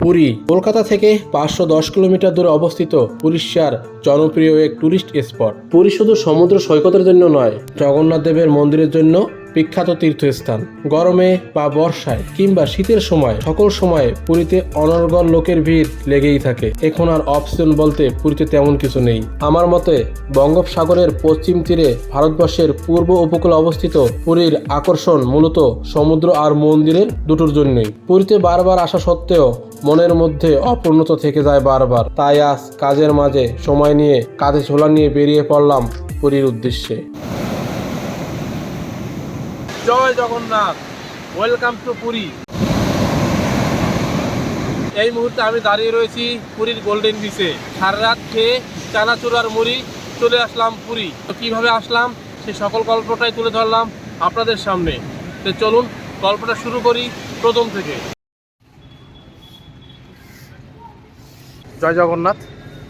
পুরী, কলকাতা থেকে পাঁচশো দশ কিলোমিটার দূরে অবস্থিত উড়িষ্যার জনপ্রিয় এক টুরিস্ট স্পট পুরী শুধু সমুদ্র সৈকতের জন্য নয়, জগন্নাথ দেবের মন্দিরের জন্য বিখ্যাত তীর্থস্থান। গরমে বা বর্ষায় কিংবা শীতের সময়, সকল সময়ে পুরীতে অনর্গল লোকের ভিড় লেগেই থাকে। এখন আর অপশন বলতে পুরীতে তেমন কিছু নেই। আমার মতে, বঙ্গোপসাগরের পশ্চিম তীরে ভারতবর্ষের পূর্ব উপকূলে অবস্থিত পুরীর আকর্ষণ মূলত সমুদ্র আর মন্দিরের দুটোর জন্যই। পুরীতে বারবার আসা সত্ত্বেও মনের মধ্যে অপূর্ণতা থেকে যায় বারবার। তাই আজ কাজের মাঝে সময় নিয়ে কাঁধে ঝোলা নিয়ে বেরিয়ে পড়লাম পুরীর উদ্দেশ্যে। জয় জগন্নাথ। ওয়েলকাম টু পুরী এই মুহূর্তে আমি দাঁড়িয়ে রয়েছি পুরীর গোল্ডেন বিচে সারা রাত খেয়ে চানাচুর আর মুড়ি চলে আসলাম পুরী। তো কীভাবে আসলাম? সেই সকল গল্পটাই তুলে ধরলাম আপনাদের সামনে। তো চলুন গল্পটা শুরু করি প্রথম থেকে। জয় জগন্নাথ।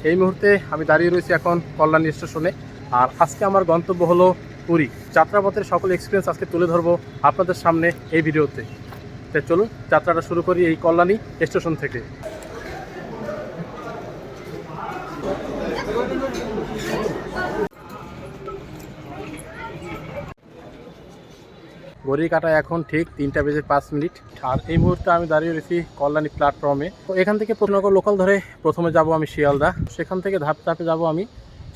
এই মুহূর্তে আমি দাঁড়িয়ে রয়েছি এখন কল্যাণী স্টেশনে। আর আজকে আমার গন্তব্য হলো পুরী। যাত্রাপথের সকল এক্সপিরিয়েন্স আজকে তুলে ধরবো আপনাদের সামনে এই ভিডিওতে। তো চলুন, যাত্রাটা শুরু করি এই কল্যাণী স্টেশন থেকে। ঘড়ি কাটা এখন ঠিক তিনটা বেজে পাঁচ মিনিট। আর এই মুহূর্তে আমি দাঁড়িয়ে রয়েছি কল্যাণী প্ল্যাটফর্মে তো এখান থেকে প্রথমনগর লোকাল ধরে প্রথমে যাব আমি শিয়ালদা। সেখান থেকে ধাপে ধাপে যাব আমি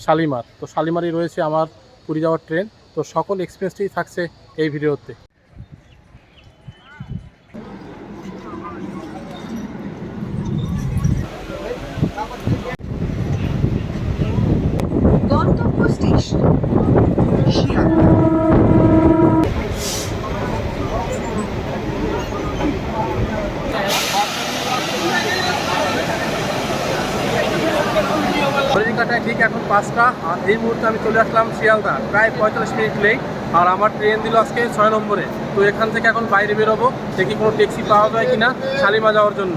শালিমার। তো শালিমারই রয়েছে আমার পুরী যাওয়ার ট্রেন। তো সকল এক্সপিরিয়েন্সটাই থাকছে এই ভিডিওতে গন্তব্য স্টেশন শিয়ালদা ঘড়ি কাটায় ঠিক এখন পাঁচটা আর এই মুহূর্তে আমি চলে আসলাম শিয়ালদা। প্রায় পঁয়তাল্লিশ মিনিট লেট। আর আমার ট্রেন দিল আজকে ছয় নম্বরে। তো এখান থেকে এখন বাইরে বেরোবো। দেখি কোনো ট্যাক্সি পাওয়া যায় কিনা শালিমা যাওয়ার জন্য।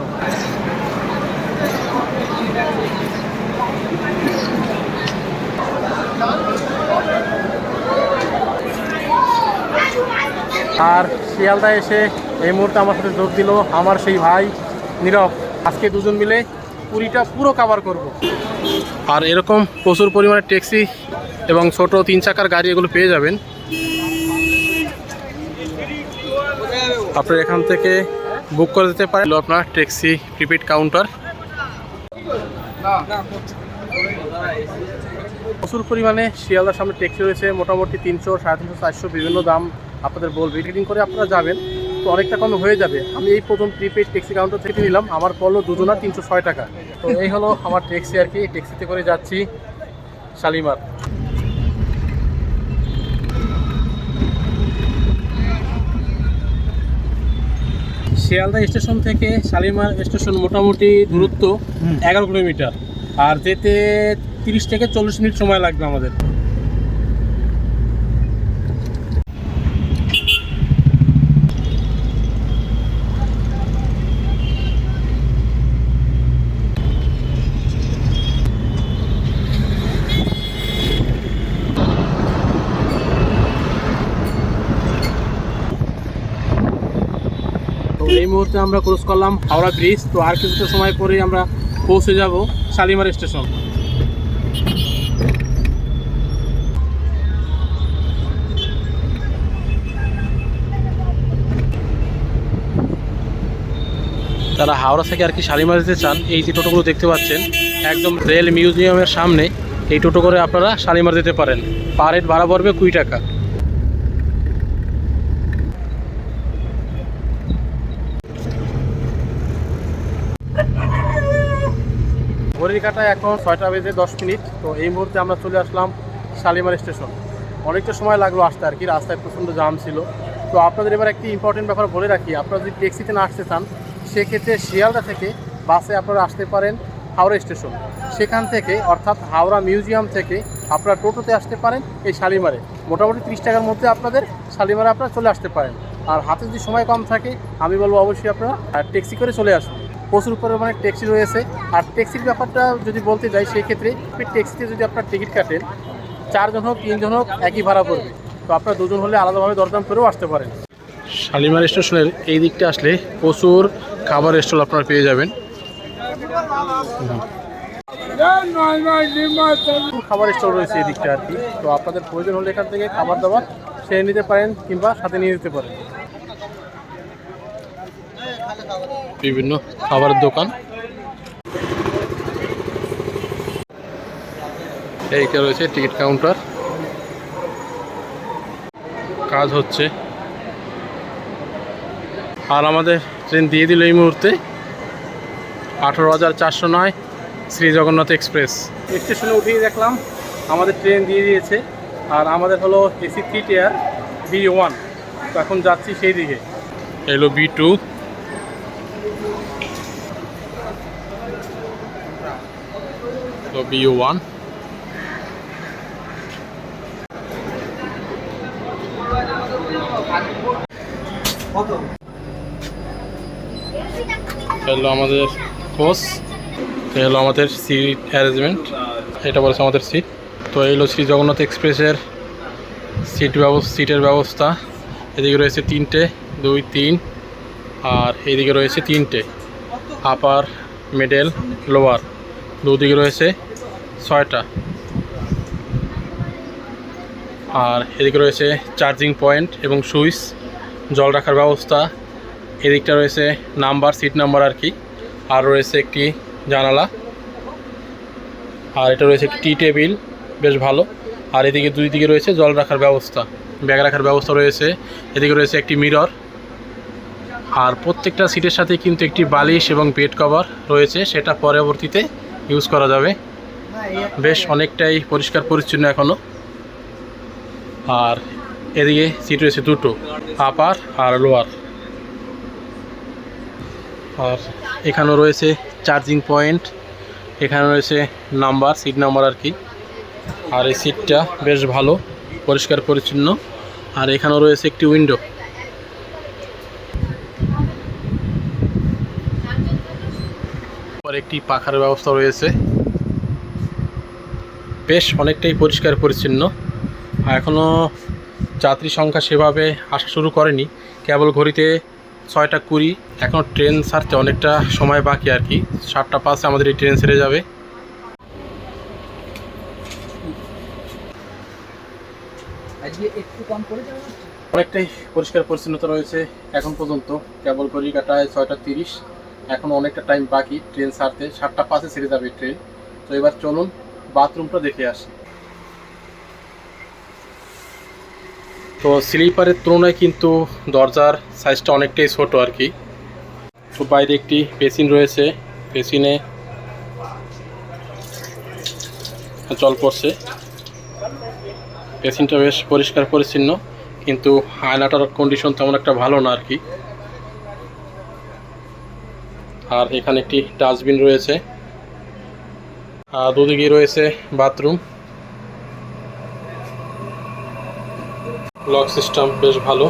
আর শিয়ালদা এসে এই মুহূর্তে আমার সাথে যোগ দিল আমার সেই ভাই নীরব। আজকে দুজন মিলে পুরীটা পুরো কাভার করব। আর এরকম প্রচুর পরিমাণে ট্যাক্সি এবং ছোট তিন চাকার গাড়ি এগুলো পেয়ে যাবেন। আপনার এখান থেকে বুক করে দিতে পারেন। আপনার ট্যাক্সি প্রিপেড কাউন্টার। প্রচুর পরিমাণে শিয়ালদার সামনে ট্যাক্সি রয়েছে। মোটামুটি তিনশো, সাড়ে তিনশো, চারশো বিভিন্ন দাম আপনাদের বলবে। টিকিটিং করে আপনারা যাবেন। তো অনেকটা কমে হয়ে যাবে। আমি এই প্রথম প্রিপেড ট্যাক্সি কাউন্টার থেকে নিলাম আমার পড়ল দুজনা তিনশো ছয় টাকা। তো এই হলো আমার ট্যাক্সি আর কি ট্যাক্সিতে করে যাচ্ছি শালিমার। শিয়ালদা স্টেশন থেকে শালিমার স্টেশন মোটামুটি দূরত্ব এগারো কিলোমিটার। আর যেতে তিরিশ থেকে চল্লিশ মিনিট সময় লাগবে আমাদের। এই মুহূর্তে আমরা ক্রস করলাম হাওড়া ব্রিজ, তো আর কিছুটা সময় পরেই আমরা পৌঁছে যাব শালিমার স্টেশন। তারা হাওড়া থেকে আর কি শালিমার যেতে চান, এই যে টোটোগুলো দেখতে পাচ্ছেন, একদম রেল মিউজিয়ামের সামনে, এই টোটো করে আপনারা শালিমার যেতে পারেন। পার হেড ভাড়া পড়বে কুড়ি টাকা। ঘড়ির কাটায় এখন ছয়টা বেজে দশ মিনিট। তো এই মুহূর্তে আমরা চলে আসলাম শালিমার স্টেশন। অনেকটা সময় লাগল আসতে আর কি, রাস্তায় প্রচণ্ড জাম ছিল। তো আপনাদের এবার একটি ইম্পর্টেন্ট ব্যাপার বলে রাখি, আপনারা যদি ট্যাক্সিতে না আসতে চান, সেক্ষেত্রে শিয়ালদা থেকে বাসে আপনারা আসতে পারেন হাওড়া স্টেশন। সেখান থেকে, অর্থাৎ হাওড়া মিউজিয়াম থেকে আপনারা টোটোতে আসতে পারেন এই শালিমারে। মোটামুটি ত্রিশ টাকার মধ্যে আপনাদের শালিমারে আপনারা চলে আসতে পারেন। আর হাতে যদি সময় কম থাকে, আমি বলব অবশ্যই আপনারা ট্যাক্সি করে চলে আসুন। প্রচুর পরিমাণে ট্যাক্সি রয়েছে। আর ট্যাক্সির ব্যাপারটা যদি বলতে যাই সেই ক্ষেত্রে ট্যাক্সিতে যদি আপনার টিকিট কাটেন চারজন হোক তিনজন হোক একই ভাড়া পড়বে। তো আপনার দুজন হলে আলাদাভাবে দরদাম করেও আসতে পারেন। শালিমার স্টেশনের এই দিকটা আসলে প্রচুর খাবার স্টল আপনারা পেয়ে যাবেন। খাবার স্টল রয়েছে এই দিকটা আর কি। তো আপনাদের প্রয়োজন হলে এখান থেকে খাবার দাবার সেরে নিতে পারেন কিংবা সাথে নিয়ে যেতে পারেন। বিভিন্ন খাবারের দোকান। এইটা রয়েছে টিকিট কাউন্টার। কাজ হচ্ছে। আর আমাদের ট্রেন দিয়ে দিল এই মুহূর্তে। আঠারো হাজার চারশো নয় শ্রী জগন্নাথ এক্সপ্রেস। স্টেশনে উঠিয়ে দেখলাম আমাদের ট্রেন দিয়ে দিয়েছে। আর আমাদের হলো AC three tier B one. তো এখন যাচ্ছি সেই দিকে। এলো বি টু। তো বি ওয়ান হলো আমাদের কোচ হলো আমাদের সিট অ্যারেঞ্জমেন্ট এটা বলেছে আমাদের সিট তো এই হলো শ্রী জগন্নাথ এক্সপ্রেসের সিট ব্যবস্থা সিটের ব্যবস্থা। এদিকে রয়েছে তিনটে দুই তিন আর এইদিকে রয়েছে তিনটে। আপার মিডল লোয়ার দুদিকে রয়েছে ছয়টা। আর এদিকে রয়েছে চার্জিং পয়েন্ট এবং সুইচ, জল রাখার ব্যবস্থা। এদিকটা রয়েছে নাম্বার সিট নাম্বার আর কি। আর রয়েছে একটি জানালা। আর এটা রয়েছে একটি টি টেবিল বেশ ভালো। আর এদিকে দুই দিকে রয়েছে জল রাখার ব্যবস্থা ব্যাগ রাখার ব্যবস্থা রয়েছে। এদিকে রয়েছে একটি মিরর আর প্রত্যেকটা সিটের সাথে কিন্তু একটি বালিশ এবং বেড কভার রয়েছে, সেটা পরবর্তীতে ইউজ করা যাবে। বেশ অনেকটাই পরিষ্কার পরিচ্ছন্ন এখনও আর এদিকে সিট রয়েছে দুটো আপার আর লোয়ার আর এখানেও রয়েছে চার্জিং পয়েন্ট এখানে রয়েছে নাম্বার সিট নাম্বার আর কি। আর এই সিটটা বেশ ভালো, পরিষ্কার পরিচ্ছন্ন। আর এখানেও রয়েছে একটি উইন্ডো একটি পাখার ব্যবস্থা রয়েছে। বেশ অনেকটাই পরিষ্কার পরিচ্ছন্ন। এখনও যাত্রী সংখ্যা সেভাবে আসা শুরু করেনি। কেবল ঘড়িতে ছয়টা কুড়ি। এখনও ট্রেন ছাড়তে অনেকটা সময় বাকি আর কি। সাতটা পাঁচে আমাদের এই ট্রেন ছেড়ে যাবে। অনেকটাই পরিষ্কার পরিচ্ছন্নতা রয়েছে এখন পর্যন্ত। কেবল ঘড়ি কাটায় ছয়টা তিরিশ। এখন অনেকটা টাইম বাকি ট্রেন ছাড়তে। সাতটা পাঁচে ছেড়ে যাবে ট্রেন। তো এবার চলুন বাথরুমটা দেখে আসি। তো স্লিপারের তুলনায় কিন্তু দরজার সাইজটা অনেকটাই ছোট আর কি। তো বাইরে একটি বেসিন রয়েছে, বেসিনে জল পড়ছে। বেসিনটা বেশ পরিষ্কার পরিচ্ছন্ন, কিন্তু আয়নাটার কন্ডিশন তেমন একটা ভালো না আর কি। আর এখানে একটি ডাস্টবিন রয়েছে। দুদিকে রয়েছে বাথরুম। লক সিস্টেম বেশ ভালো।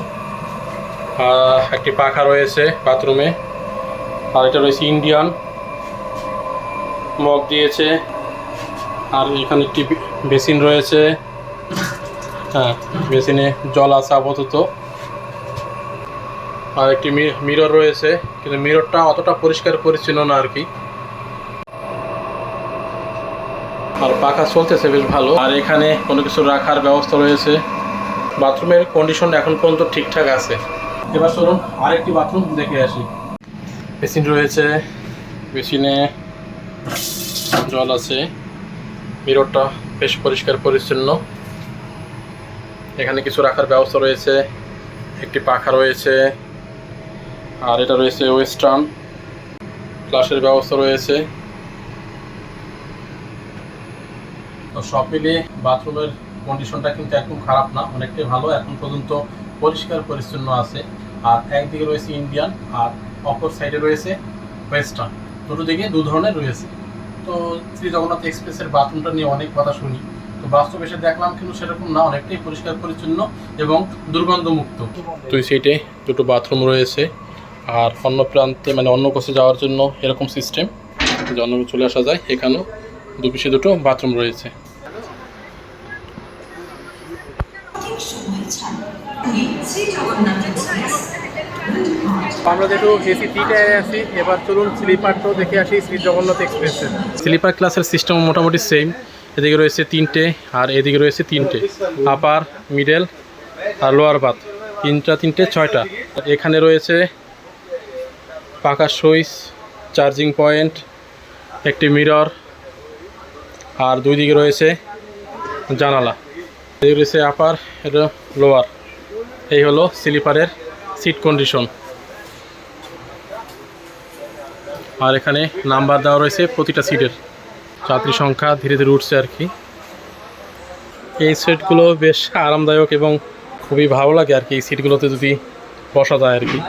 একটি পাখা রয়েছে বাথরুমে। আর এটা রয়েছে ইন্ডিয়ান। মগ দিয়েছে। আর এখানে একটি বেসিন রয়েছে। হ্যাঁ বেসিনে জল আছে আপাতত। আর একটি মিরর রয়েছে। কিন্তু মিররটা অতটা পরিষ্কার পরিচ্ছন্ন না আর কি। আর পাখা চলতেছে বেশ ভালো। আর এখানে কোনো কিছু রাখার ব্যবস্থা রয়েছে। বাথরুমের কন্ডিশন এখন পর্যন্ত ঠিকঠাক আছে। এবার চলুন আরেকটি বাথরুম দেখে আসি। বেসিন রয়েছে। বেসিনে জল আছে। মিররটা বেশ পরিষ্কার, পরিচ্ছন্ন। এখানে কিছু রাখার ব্যবস্থা রয়েছে। একটি পাখা রয়েছে। আর এটা রয়েছে ওয়েস্টার্ন ফ্লাশের ব্যবস্থা রয়েছে। তো সব মিলিয়ে বাথরুমের কন্ডিশনটা কিন্তু একদম খারাপ না, অনেকটাই ভালো। এখন পর্যন্ত পরিষ্কার পরিচ্ছন্ন আছে। আর একদিকে রয়েছে ইন্ডিয়ান আর অপর সাইডে রয়েছে ওয়েস্টার্ন দুটো দিকে দু ধরনের রয়েছে। তো শ্রী জগন্নাথ এক্সপ্রেসের বাথরুমটা নিয়ে অনেক কথা শুনি। তো বাস্তব এসে দেখলাম কিন্তু সেরকম না, অনেকটাই পরিষ্কার পরিচ্ছন্ন এবং দুর্গন্ধমুক্ত। দুই সাইডে দুটো বাথরুম রয়েছে। আর অন্য প্রান্তে মানে অন্য কোষে যাওয়ার জন্য এরকম সিস্টেম যে চলে আসা যায়। এখানেও দু পিসে দুটো বাথরুম রয়েছে সময় ছাড় শ্রী জগন্নাথ এক্সপ্রেস আমরা যেহেতু এসি তিনটায় আছি, এবার চলুন স্লিপারটাও দেখে আসি শ্রী জগন্নাথ এক্সপ্রেসের। স্লিপার ক্লাসের সিস্টেম মোটামুটি সেম এদিকে রয়েছে তিনটে আর এদিকে রয়েছে তিনটে আপার মিডল আর লোয়ার বাথ তিনটা, তিনটে, ছয়টা। এখানে রয়েছে পাকা সুইচ চার্জিং পয়েন্ট একটি মিরর আর দুই দিকে রয়েছে জানালা। রয়েছে আপার এটা লোয়ার এই হলো স্লিপারের সিট কন্ডিশন আর এখানে নাম্বার দেওয়া রয়েছে প্রতিটা সিটের যাত্রী সংখ্যা ধীরে ধীরে উঠছে আর কি। এই সিটগুলো বেশ আরামদায়ক এবং খুবই ভালো লাগে আর কি। এই সিটগুলোতে যদি বসা যায় আর কি,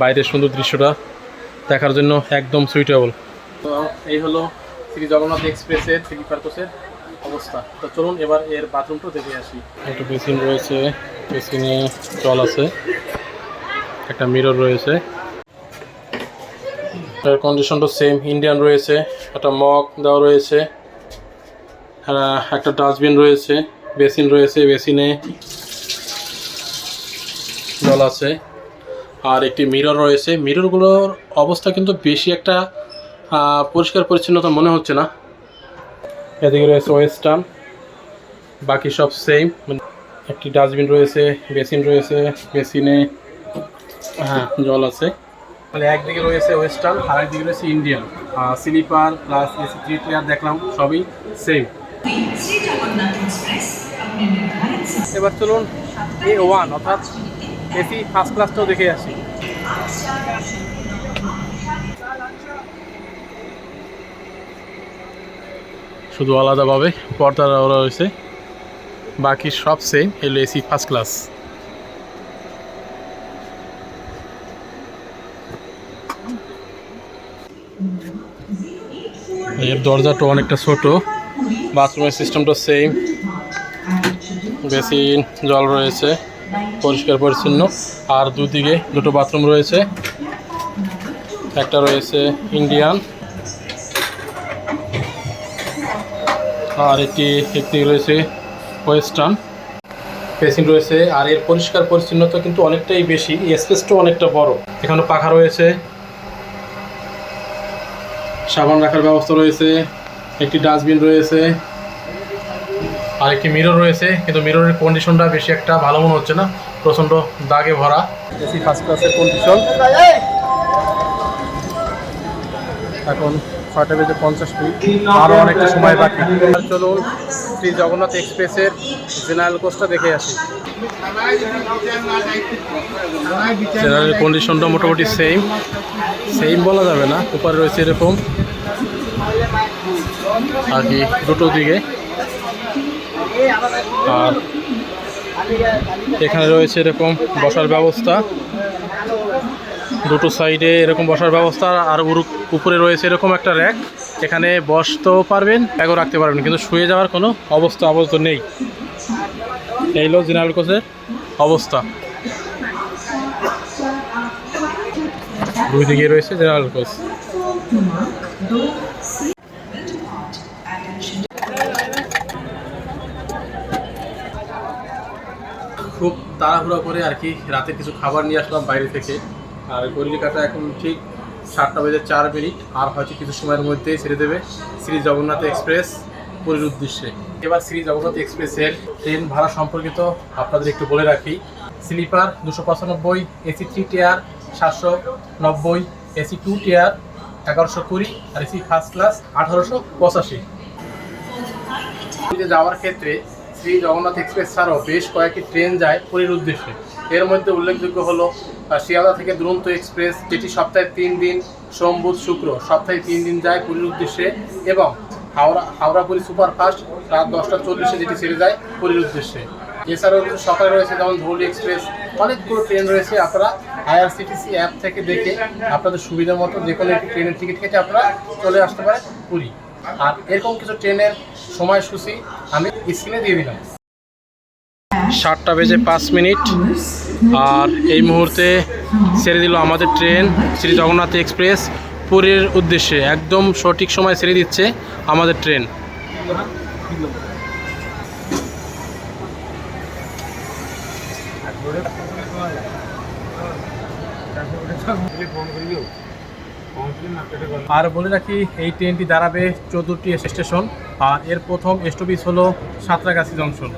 বাইরের সুন্দর দৃশ্যটা দেখার জন্য একদম সুইটেবল তো এই হলো শ্রী জগন্নাথ এক্সপ্রেসের স্লিপার কোচের অবস্থা। তো চলুন এবার এর বাথরুমটাও দেখে আসি। একটা বেসিন রয়েছে। বেসিনে জল আছে। একটা মিরর রয়েছে। এর কন্ডিশনটা সেম ইন্ডিয়ান রয়েছে। একটা মগ দেওয়া রয়েছে। আহ, একটা ডাস্টবিন রয়েছে। বেসিন রয়েছে বেসিনে জল আছে। আর একটি মিরর রয়েছে। মিররগুলোর অবস্থা কিন্তু বেশি একটা পরিষ্কার পরিচ্ছন্নতা মনে হচ্ছে না। এদিকে রয়েছে ওয়েস্টার্ন বাকি সব সেম একটি ডাস্টবিন রয়েছে বেসিন রয়েছে বেসিনে হ্যাঁ জল আছে। তাহলে একদিকে রয়েছে ওয়েস্টার্ন আর একদিকে রয়েছে Indian sleeper plus AC three tier দেখলাম, সবই সেম এবার চলুন এ ওয়ান অর্থাৎ এসি ফার্স্ট ক্লাসটাও দেখে আসি। শুধু আলাদাভাবে পর্দা দেওয়া রয়েছে। বাকি সব সেম এলো এসি ফার্স্ট ক্লাস এর দরজাটা অনেকটা ছোট বাথরুমের সিস্টেমটা সেম বেসিন, জল রয়েছে, পরিষ্কার, পরিচ্ছন্ন। আর দুদিকে দুটো বাথরুম রয়েছে। একটা রয়েছে ইন্ডিয়ান আর একটি একটি রয়েছে ওয়েস্টার্ন। বেসিন রয়েছে আর এর পরিষ্কার পরিচ্ছন্নতা কিন্তু অনেকটাই বেশি। স্পেসটাও অনেকটা বড়। এখানে পাখা রয়েছে। সাবান রাখার ব্যবস্থা রয়েছে। একটি ডাস্টবিন রয়েছে। আর একটি মিরর রয়েছে। কিন্তু মিররের কন্ডিশনটা বেশি একটা ভালো মনে হচ্ছে না। প্রচণ্ড দাগে ভরা। এসি ফার্স্ট ক্লাসের কন্ডিশন এখন ছয়টা বেজে পঞ্চাশ মিনিট। আরও অনেকটা সময় বাকি। চলুন শ্রী জগন্নাথ এক্সপ্রেসের জেনারেল কোচটা দেখে আসি। জেনারেল কন্ডিশনটা মোটামুটি সেম সেম বলা যাবে না উপরে রয়েছে এরকম। আর কি দুটো দিকে। আর এখানে রয়েছে এরকম বসার ব্যবস্থা। দুটো সাইডে এরকম বসার ব্যবস্থা, আর উপরে রয়েছে এরকম একটা র্যাক। এখানে বসতেও পারবেন, ব্যাগও রাখতে পারবেন, কিন্তু শুয়ে যাওয়ার কোনো অবস্থা আপাতত নেই। এই হলো জেনারেল কোচের অবস্থা। দুই দিকে রয়েছে জেনারেল কোচ। খুব তাড়াহুড়া করে আর কি রাতে কিছু খাবার নিয়ে আসলাম বাইরে থেকে। আর গল্লিকাটা এখন ঠিক সাতটা বেজে চার মিনিট। আর হয়তো কিছু সময়ের মধ্যেই ছেড়ে দেবে শ্রী জগন্নাথ এক্সপ্রেস পুরীর উদ্দেশ্যে। এবার শ্রী জগন্নাথ এক্সপ্রেসের ট্রেন ভাড়া সম্পর্কিত আপনাদের একটু বলে রাখি। স্লিপার দুশো পঁচানব্বই, এসি থ্রি টিয়ার সাতশো নব্বই, এসি টু টিয়ার এগারোশো কুড়ি আর এসি ফার্স্ট ক্লাস আঠারোশো পঁচাশি। যাওয়ার ক্ষেত্রে শ্রী জগন্নাথ এক্সপ্রেস ছাড়াও বেশ কয়েকটি ট্রেন যায় পুরীর উদ্দেশ্যে। এর মধ্যে উল্লেখযোগ্য হলো শিয়ালদা থেকে দুরন্ত এক্সপ্রেস, যেটি সপ্তাহে তিন দিন সোম, বুধ, শুক্র, সপ্তাহে তিন দিন যায় পুরীর উদ্দেশ্যে এবং হাওড়া হাওড়া পুরী সুপারফাস্ট রাত দশটা চল্লিশে যেটি ছেড়ে যায় পুরীর উদ্দেশ্যে। এছাড়াও কিছু সকালে রয়েছে যেমন ধৌলি এক্সপ্রেস অনেকগুলো ট্রেন রয়েছে আপনারা আইআরসিটিসি অ্যাপ থেকে দেখে আপনাদের সুবিধা মতো যে কোনো একটি ট্রেনের টিকিট কেটে আপনারা চলে আসতে পারেন পুরী। আর এরকম কিছু ট্রেনের সময়সূচি আমি স্ক্রিনে দিয়ে দিলাম। সাতটা বেজে পাঁচ মিনিট। আর এই মুহূর্তে ছেড়ে দিল আমাদের ট্রেন, শ্রী জগন্নাথ এক্সপ্রেস, পুরীর উদ্দেশ্যে। একদম সঠিক সময় ছেড়ে দিচ্ছে আমাদের ট্রেন। আর বলে রাখি, এই ট্রেনটি দাঁড়াবে চৌদ্দটি স্টেশন, আর এর প্রথম স্টপিস হলো সাঁতরাগাছি জংশন।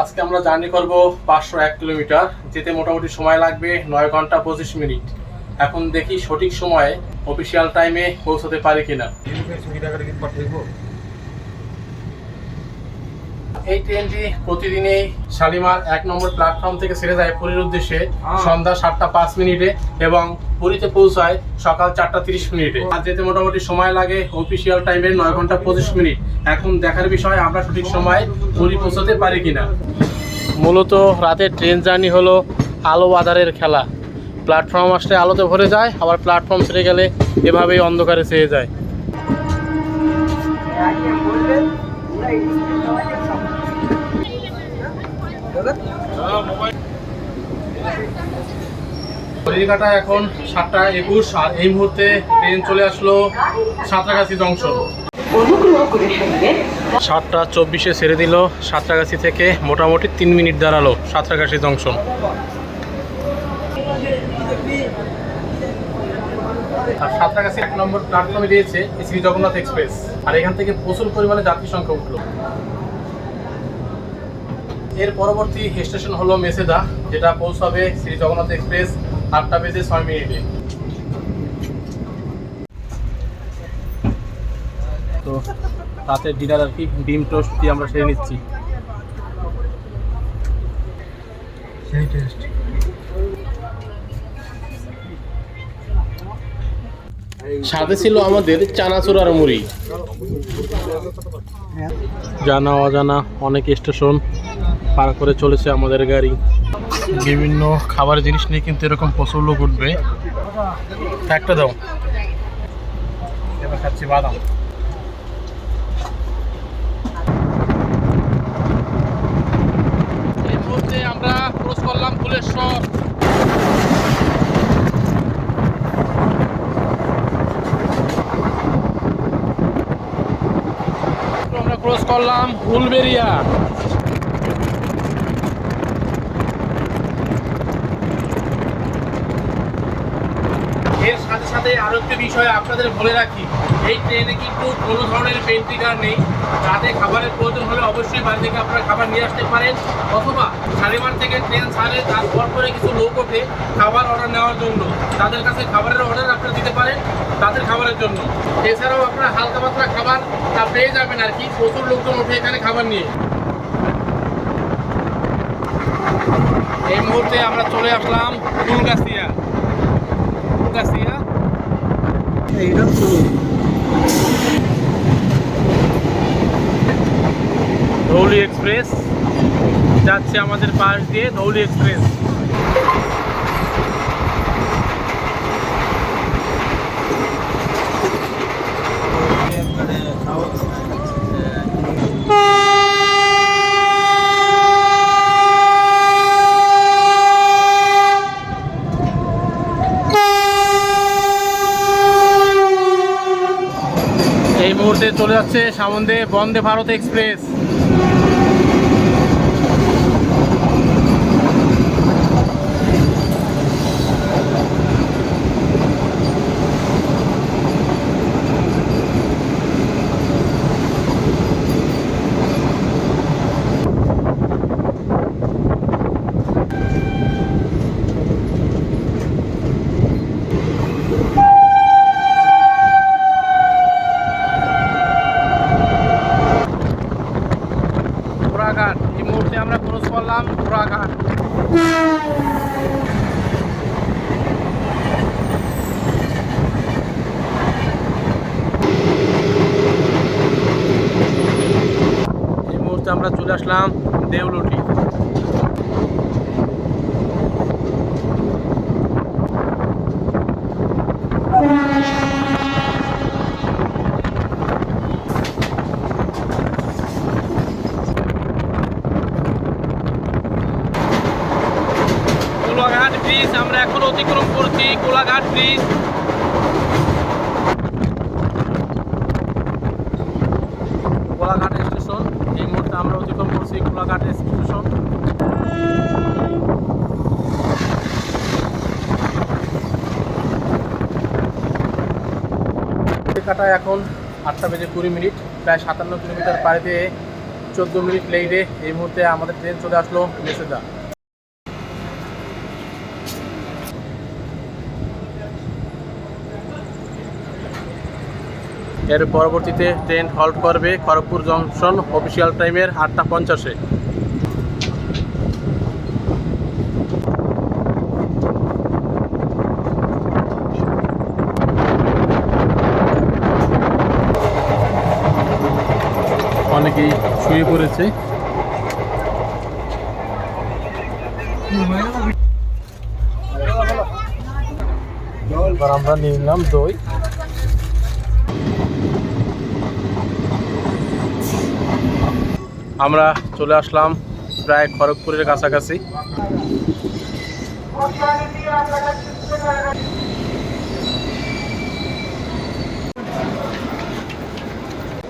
আজকে আমরা জার্নি করব পাঁচশো এক কিলোমিটার, যেতে মোটামুটি সময় লাগবে নয় ঘণ্টা পঁচিশ মিনিট। এখন দেখি সঠিক সময়ে অফিসিয়াল টাইমে পৌঁছাতে পারি কিনা। এই ট্রেনটি প্রতিদিনই শালিমার এক নম্বর প্ল্যাটফর্ম থেকে ছেড়ে যায় পুরীর উদ্দেশ্যে সন্ধ্যা সাতটা পাঁচ মিনিটে এবং পুরীতে পৌঁছায় সকাল চারটা তিরিশ মিনিটে। আর যেতে মোটামুটি সময় লাগে অফিসিয়াল টাইমে নয় ঘণ্টা পঁচিশ মিনিট। এখন দেখার বিষয় আমরা সঠিক সময় পুরী পৌঁছাতে পারি কিনা। মূলত রাতের ট্রেন জার্নি হলো আলো আধারের খেলা। প্ল্যাটফর্ম আসলে আলোতে ভরে যায় আবার প্ল্যাটফর্ম ছেড়ে গেলে এভাবেই অন্ধকারে চেয়ে যায়। ঘড়ির এখন সাতটা একুশ, আর এই মুহূর্তে ট্রেন চলে আসলো সাঁতরাগাছি জংশন। সাতটা চব্বিশে ছেড়ে দিল, সাঁতরাগাছি থেকে মোটামুটি তিন মিনিট দাঁড়াল সাঁতরাগাছি জংশন। আর সাঁতরাগাছি এক নম্বর প্ল্যাটফর্মে দিয়েছে শ্রী জগন্নাথ এক্সপ্রেস, আর এখান থেকে প্রচুর পরিমাণে যাত্রী সংখ্যা উঠল। এর পরবর্তী স্টেশন হলো মেসেদা যেটা পৌঁছাবে শ্রী জগন্নাথ এক্সপ্রেস আটটা বেজে ছয় মিনিটে। তো রাতের ডিনার আর কি ডিম টোস্ট দিয়ে আমরা সেরে নিচ্ছি। সাথে ছিল আমাদের চানাচুর আর মুড়ি জানা অজানা অনেক স্টেশন পার করে চলেছে আমাদের গাড়ি। বিভিন্ন খাবার জিনিস নিয়ে কিন্তু এরকম প্রচুর লোক উঠবে। একটা দাও। খাচ্ছি বাদাম। এই আমরা ক্রস করলাম ফুলেশ্বর আমরা ক্রস করলাম উলবেরিয়া এর সাথে সাথে আরও একটি বিষয় আপনাদের বলে রাখি, এই ট্রেনে কিন্তু কোনো ধরনের পেন্টিকার নেই। রাতে খাবারের প্রয়োজন হলে অবশ্যই বাড়ি থেকে আপনারা খাবার নিয়ে আসতে পারেন, অথবা শালিমার থেকে ট্রেন ছাড়ে, তারপর পরে কিছু লোক ওঠে খাবার অর্ডার নেওয়ার জন্য। তাদের কাছে খাবারের অর্ডার আপনারা দিতে পারেন তাদের খাবারের জন্য। এছাড়াও আপনারা হালকা পাতলা খাবার তা পেয়ে যাবেন আর কি, প্রচুর লোকজন ওঠে এখানে খাবার নিয়ে। এই মুহূর্তে আমরা চলে আসলাম ফুলগাছিয়া ফুলগাছিয়া ধৌলি এক্সপ্রেস যাচ্ছে আমাদের পাশ দিয়ে ধৌলি এক্সপ্রেস এই মুহূর্তে চলে যাচ্ছে সামন্দে বন্দে ভারত এক্সপ্রেস ঘোড়াঘাট এই মুহূর্তে আমরা ক্রস করলাম ঘোড়াঘাট এই মুহূর্তে আমরা চলে আসলাম দেউলটি কোলাঘাট ব্রিজ আমরা এখন অতিক্রম করছি কোলাঘাট ব্রিজ। কোলাঘাট এখন আটটা বেজে কুড়ি মিনিট, প্রায় সাতান্ন কিলোমিটার পাড়ে দিয়ে চোদ্দ মিনিট লেগে এই মুহূর্তে আমাদের ট্রেন চলে আসলো মেসেজা এর পরবর্তীতে ট্রেন হল্ট করবে খড়গপুর জংশন অফিসিয়াল টাইমের আটটা পঞ্চাশে। অনেকেই শুয়ে পড়েছে। এবার আমরা নিলাম দই। আমরা চলে আসলাম প্রায় খড়গপুরের কাছাকাছি।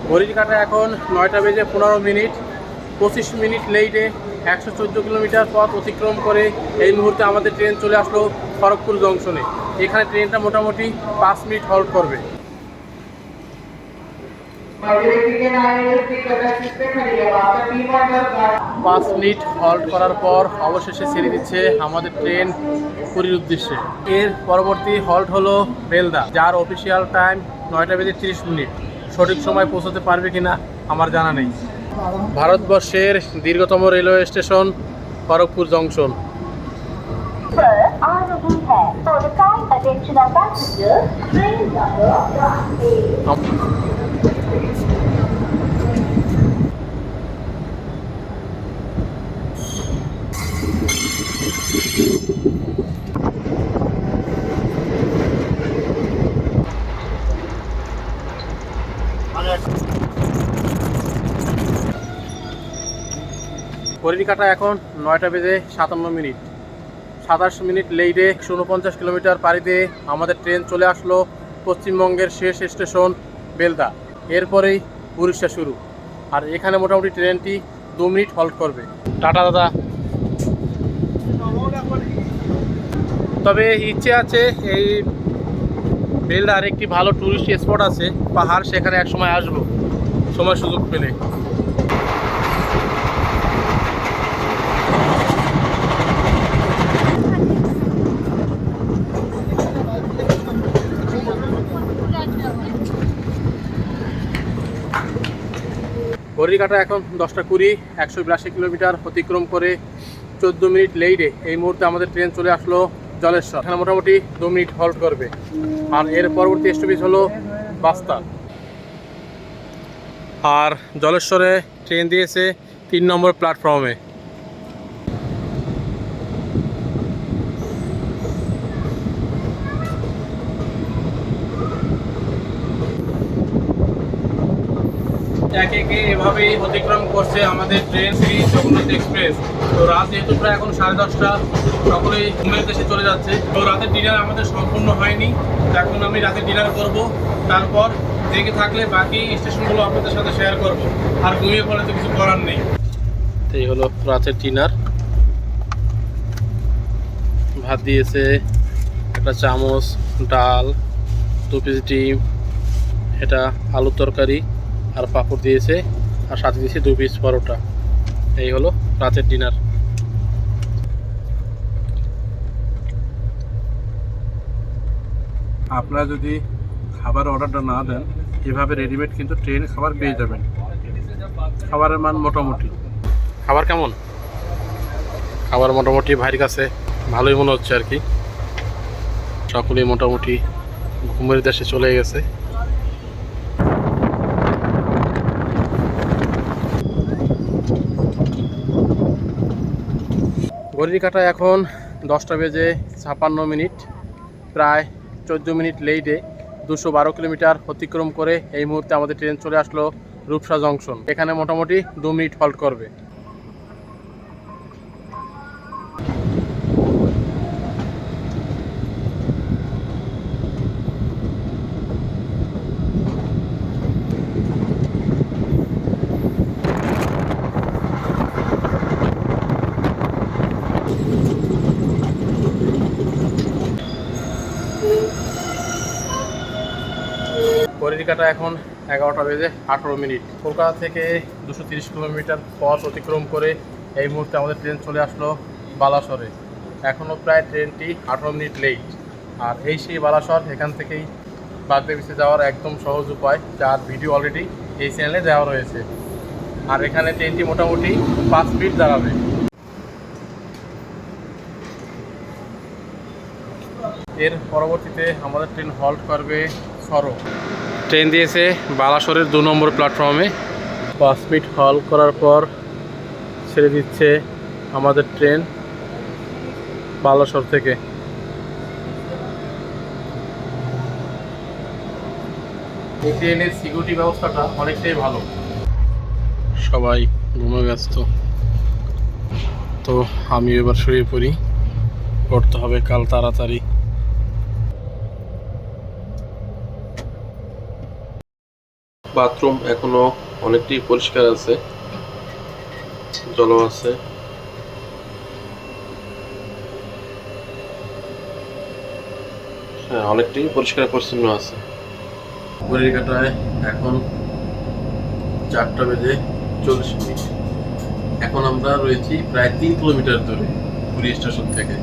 ঘড়ির কাটা এখন নয়টা বেজে পনেরো মিনিট। পঁচিশ মিনিট লেটে একশো চোদ্দ কিলোমিটার পথ অতিক্রম করে এই মুহূর্তে আমাদের ট্রেন চলে আসলো খড়গপুর জংশনে। এখানে ট্রেনটা মোটামুটি পাঁচ মিনিট হল্ট করবে। পাঁচ মিনিট হল্ট করার পর অবশেষে ছেড়ে দিচ্ছে আমাদের ট্রেন পুরীর উদ্দেশ্যে। এর পরবর্তী হল্ট হলো বেলদা, যার অফিসিয়াল টাইম নয়টা বেজে তিরিশ মিনিট। সঠিক সময় পৌঁছতে পারবে কিনা আমার জানা নেই। ভারতবর্ষের দীর্ঘতম রেলওয়ে স্টেশন খড়গপুর জংশন। ঘড়ির কাটা এখন নয়টা বেজে সাতান্ন মিনিট। সাতাশ মিনিট লেটে একশো উনপঞ্চাশ কিলোমিটার পাড়ি দিয়ে আমাদের ট্রেন চলে আসলো পশ্চিমবঙ্গের শেষ স্টেশন বেলদা। এরপরেই উড়িষ্যা শুরু। আর এখানে মোটামুটি ট্রেনটি দু মিনিট হল্ট করবে। টাটা দাদা। তবে ইচ্ছে আছে এই বেলদার একটি ভালো টুরিস্ট স্পট আছে পাহাড় সেখানে এক সময় আসব। সময় সুযোগ পেলে। ঘড়ির কাটা এখন দশটা কুড়ি, একশো বিরাশি কিলোমিটার অতিক্রম করে চোদ্দ মিনিট লেইডে এই মুহূর্তে আমাদের ট্রেন চলে আসলো জলেশ্বর। এখানে মোটামুটি দু মিনিট হল্ট করবে। আর এর পরবর্তী স্টপেজ হলো বাস্তা আর জলেশ্বরে ট্রেন দিয়েছে তিন নম্বর প্ল্যাটফর্মে একে একে এভাবেই অতিক্রম করছে আমাদের ট্রেন শ্রী জগন্নাথ এক্সপ্রেস। তো রাত যেহেতু প্রায় এখন সাড়ে দশটা, সকলেই ঘুমের দেশে চলে যাচ্ছে। তো রাতের ডিনার আমাদের সম্পূর্ণ হয়নি। এখন আমি রাতে ডিনার করব। তারপর দেখে থাকলে বাকি স্টেশনগুলো আপনাদের সাথে শেয়ার করব। আর ঘুমিয়ে পড়লে তো কিছু করার নেই। এই হলো রাতের ডিনার ভাত দিয়েছে, একটা চামচ, ডাল, দু পিস ডিম, এটা আলুর তরকারি। আর পাঁপড় দিয়েছে আর সাথে দিয়েছে দু পিস পরোটা। এই হলো রাতের ডিনার আপনারা যদি খাবার অর্ডারটা না দেন এভাবে রেডিমেড কিন্তু ট্রেন খাবার পেয়ে যাবেন। খাবারের মান মোটামুটি। খাবার কেমন? খাবার মোটামুটি ভাইয়ের কাছে ভালোই মনে হচ্ছে আর কি। সকলেই মোটামুটি ঘুমের দেশে চলে গেছে। ঘড়ির কাটা এখন দশটা বেজে ছাপান্ন মিনিট, প্রায় চোদ্দ মিনিট লেটে দুশো বারো কিলোমিটার অতিক্রম করে এই মুহূর্তে আমাদের ট্রেন চলে আসলো রূপসা জংশন। এখানে মোটামুটি দু মিনিট হল্ট করবে। কাটা এখন এগারোটা বেজে আঠেরো মিনিট। কলকাতা থেকে দুশো তিরিশ কিলোমিটার পথ অতিক্রম করে এই মুহূর্তে আমাদের ট্রেন চলে আসলো বালাসরে। এখনও প্রায় ট্রেনটি আঠেরো মিনিট লেট আর এই সেই বালাসর, এখান থেকেই বাগদা বিচে যাওয়ার একদম সহজ উপায়, যার ভিডিও অলরেডি এই চ্যানেলে দেওয়া রয়েছে। আর এখানে ট্রেনটি মোটামুটি পাঁচ মিনিট দাঁড়াবে। এর পরবর্তীতে আমাদের ট্রেন হল্ট করবে সরো। ট্রেন দিয়েছে বালাসরের দু নম্বর প্ল্যাটফর্মে পাঁচ মিনিট হল করার পর ছেড়ে দিচ্ছে আমাদের ট্রেন বালাসর থেকে। এই ট্রেনের সিকিউরিটি ব্যবস্থাটা অনেকটাই ভালো। সবাই ঘুমে ব্যস্ত। তো আমি এবার শুয়ে পড়ি। করতে হবে কাল তাড়াতাড়ি। বাথরুম এখনও অনেকটাই পরিষ্কার আছে। জলও আছে। হ্যাঁ অনেকটাই পরিষ্কার পরিচ্ছন্ন আছে। ঘড়ির কাটায় এখন চারটা বেজে চল্লিশ মিনিট। এখন আমরা রয়েছি প্রায় তিন কিলোমিটার দূরে পুরী স্টেশন থেকে।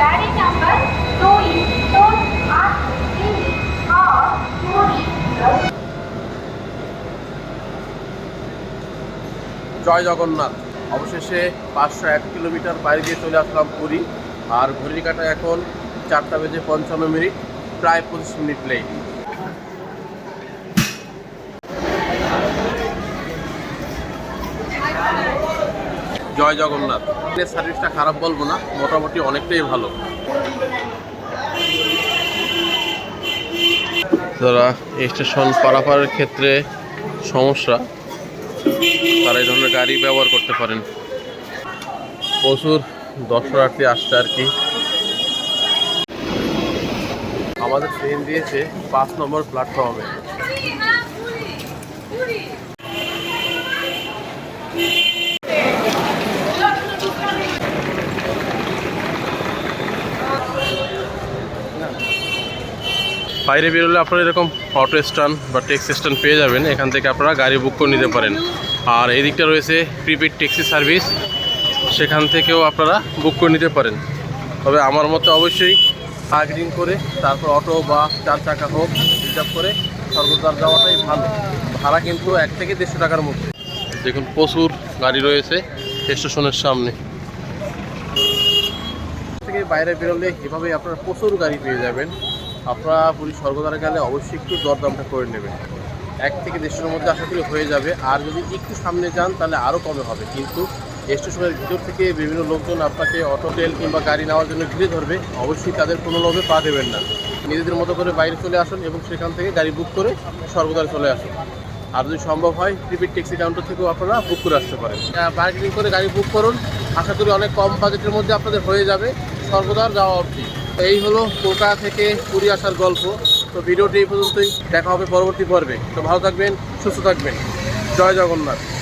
গাড়ি নাম্বার জয় জগন্নাথ। অবশেষে পাঁচশো এক কিলোমিটার বাইরে দিয়ে চলে আসলাম পুরী। আর ঘড়ির কাটা এখন চারটা বেজে পঞ্চান্ন মিনিট, প্রায় পঁচিশ মিনিট লেট জয় জগন্নাথ। সার্ভিসটা খারাপ বলব না, মোটামুটি অনেকটাই ভালো। যারা স্টেশন পারাপারের ক্ষেত্রে সমস্যা, তারা এই ধরনের গাড়ি ব্যবহার করতে পারেন। প্রচুর দর্শনার্থী আসছে আর কি। আমাদের ট্রেন দিয়েছে পাঁচ নম্বর প্ল্যাটফর্মে বাইরে বেরোলে আপনারা এরকম অটো স্ট্যান্ড বা ট্যাক্সি স্ট্যান্ড পেয়ে যাবেন। এখান থেকে আপনারা গাড়ি বুক করে নিতে পারেন। আর এই দিকটা রয়েছে প্রিপেড ট্যাক্সি সার্ভিস সেখান থেকেও আপনারা বুক করে নিতে পারেন। তবে আমার মতে অবশ্যই বার্গেনিং করে তারপর অটো বা চার চাকা হোক রিজার্ভ করে সর্বদার যাওয়াটাই ভালো। ভাড়া কিন্তু এক থেকে দেড়শো টাকার মধ্যে। দেখুন, প্রচুর গাড়ি রয়েছে স্টেশনের সামনে। থেকে বাইরে বেরোলে এভাবেই আপনারা প্রচুর গাড়ি পেয়ে যাবেন। আপনারা পুরী স্বর্গদ্বারে গেলে অবশ্যই একটু দরদামটা করে নেবেন। এক থেকে দেড়শোর মধ্যে আশা করি হয়ে যাবে। আর যদি একটু সামনে যান, তাহলে আরও কমে হবে। কিন্তু স্টেশনের ভিতর থেকে বিভিন্ন লোকজন আপনাকে অটো, টেল কিংবা গাড়ি নেওয়ার জন্য ঘিরে ধরবে। অবশ্যই তাদের কোনো লোভে পা দেবেন না। নিজেদের মতো করে বাইরে চলে আসুন এবং সেখান থেকে গাড়ি বুক করে স্বর্গদ্বারে চলে আসুন। আর যদি সম্ভব হয়, প্রিপেড ট্যাক্সি কাউন্টার থেকেও আপনারা বুক করে আসতে পারেন। বার্গেনিং করে গাড়ি বুক করুন। আশা করি অনেক কম বাজেটের মধ্যে আপনাদের হয়ে যাবে। সর্বদার যাওয়া অবধি। এই হলো কলকাতা থেকে পুরী আসার গল্প। তো ভিডিওটি এই পর্যন্তই। দেখা হবে পরবর্তী পর্বে। তো ভালো থাকবেন, সুস্থ থাকবেন। জয় জগন্নাথ।